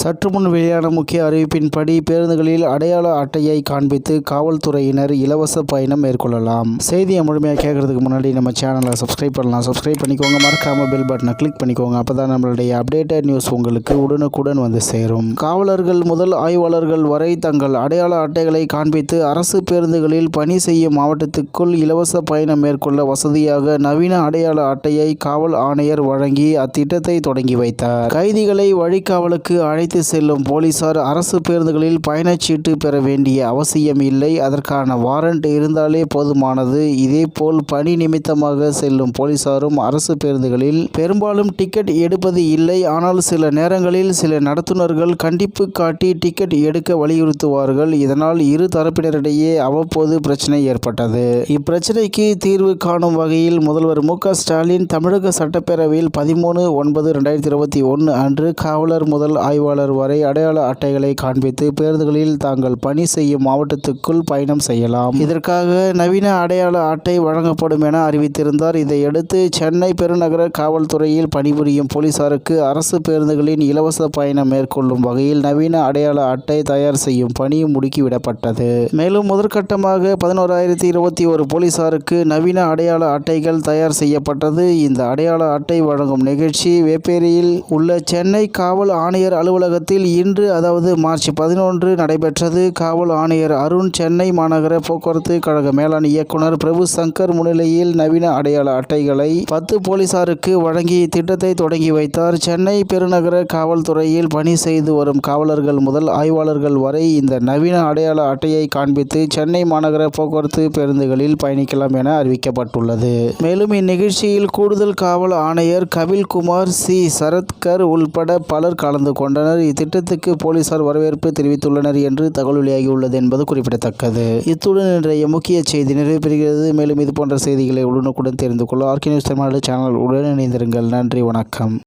சற்று முன் வெளியான முக்கிய அறிவிப்பின்படி பேருந்துகளில் அடையாள அட்டையை காண்பித்து காவல்துறையினர் இலவச பயணம் மேற்கொள்ளலாம். செய்தியை முழுமையாக கேட்கறதுக்கு முன்னாடி நம்ம சேனலை சப்ஸ்கிரைப் பண்ணலாம். சப்ஸ்கிரைப் பண்ணிக்கோங்க. மறக்காம பெல் பட்டனை கிளிக் பண்ணிக்கோங்க. அப்பதான் நம்மளுடைய அப்டேட்டட் நியூஸ் உங்களுக்கு உடனுக்குடன் வந்து சேரும். காவலர்கள் முதல் ஆய்வாளர்கள் வரை தங்கள் அடையாள அட்டைகளை காண்பித்து அரசு பேருந்துகளில் பணி செய்யும் மாவட்டத்துக்குள் இலவச பயணம் மேற்கொள்ள வசதியாக நவீன அடையாள அட்டையை காவல் ஆணையர் வழங்கி அத்திட்டத்தை தொடங்கி வைத்தார். கைதிகளை வழிகாவலுக்கு அழைத்து செல்லும் போலீசார் அரசு பேருந்துகளில் பயணச்சீட்டு பெற வேண்டிய அவசியம் இல்லை. அதற்கான வாரண்ட் இருந்தாலே போதுமானது. இதேபோல் பணி நிமித்தமாக செல்லும் போலீசாரும் அரசு பேருந்துகளில் பெரும்பாலும் டிக்கெட் எடுப்பது இல்லை. ஆனால் சில நேரங்களில் சில நடத்துனர்கள் கண்டிப்பு காட்டி டிக்கெட் எடுக்க வலியுறுத்துவார்கள். இதனால் இரு தரப்பினரிடையே அவ்வப்போது பிரச்சனை ஏற்பட்டது. இப்பிரச்சனைக்கு தீர்வு காணும் வகையில் முதல்வர் மு க ஸ்டாலின் தமிழக சட்டப்பேரவையில் பதிமூணு ஒன்பது ரெண்டாயிரத்தி இருபத்தி ஒன்று அன்று காவலர் முதல் ஆய்வாளர் வரை அடையாள அட்டைகளை காண்பித்து பேருந்துகளில் தாங்கள் பணி செய்யும் மாவட்டத்துக்குள் பயணம் செய்யலாம். இதற்காக நவீன அடையாள அட்டை வழங்கப்படும் என அறிவித்திருந்தார். இதையடுத்து சென்னை பெருநகர காவல்துறையில் பணிபுரியும் போலீசாருக்கு அரசு பேருந்துகளின் இலவச பயணம் மேற்கொள்ளும் வகையில் நவீன அடையாள அட்டை தயார் செய்யும் பணி முடுக்கிவிடப்பட்டது. மேலும் முதற்கட்டமாக பதினோராயிரத்தி இருபத்தி ஒரு போலீசாருக்கு நவீன அடையாள அட்டைகள் தயார் செய்யப்பட்டது. இந்த அடையாள அட்டை வழங்கும் நிகழ்ச்சி வேப்பேரியில் உள்ள சென்னை காவல் ஆணையர் அலுவலக அலுவலகத்தில் இன்று அதாவது மார்ச் பதினொன்று நடைபெற்றது. காவல் ஆணையர் அருண் சென்னை மாநகர போக்குவரத்து கழக மேலாண் இயக்குனர் பிரபு சங்கர் முன்னிலையில் நவீன அடையாள அட்டைகளை பத்து போலீசாருக்கு வழங்கி திட்டத்தை தொடங்கி வைத்தார். சென்னை பெருநகர காவல்துறையில் பணி செய்து வரும் காவலர்கள் முதல் ஆய்வாளர்கள் வரை இந்த நவீன அடையாள அட்டையை காண்பித்து சென்னை மாநகர போக்குவரத்து பேருந்துகளில் பயணிக்கலாம் என அறிவிக்கப்பட்டுள்ளது. மேலும் இந்நிகழ்ச்சியில் கூடுதல் காவல் ஆணையர் கபில்குமார் சி. சரத்கர் உள்பட பலர் கலந்து கொண்டனர். இத்திட்டத்துக்கு போலீசார் வரவேற்பு தெரிவித்துள்ளனர் என்று தகவல் வெளியாகியுள்ளது என்பது குறிப்பிடத்தக்கது. இத்துடன் இன்றைய முக்கிய செய்தி நிறைவு பெறுகிறது மேலும் இது போன்ற செய்திகளை உடனுக்குடன் தெரிந்து கொள்ள ஆர்கே நியூஸ் தமிழ்நாடு சேனல் உடன் இணைந்திருங்கள். நன்றி வணக்கம்.